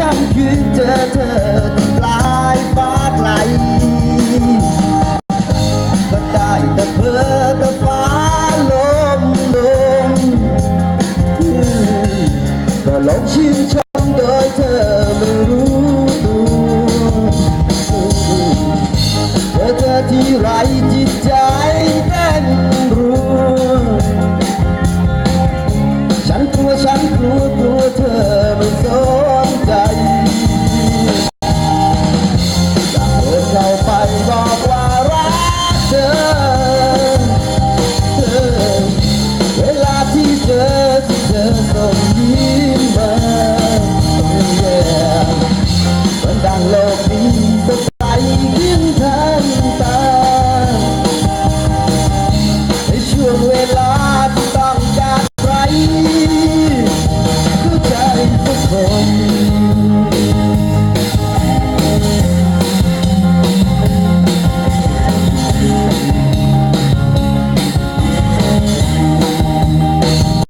ยังคืนเจอเธอปลายฟ้าไกลก็ได้แต่เพ้อแต่ฟ้าลมลมก็ลองชิมนชมโดยเธอไม่รู้ตัวเธอที่ไรจิตใจเต้นรัวฉันกลัวฉันกลัวกลัวเธอ down low.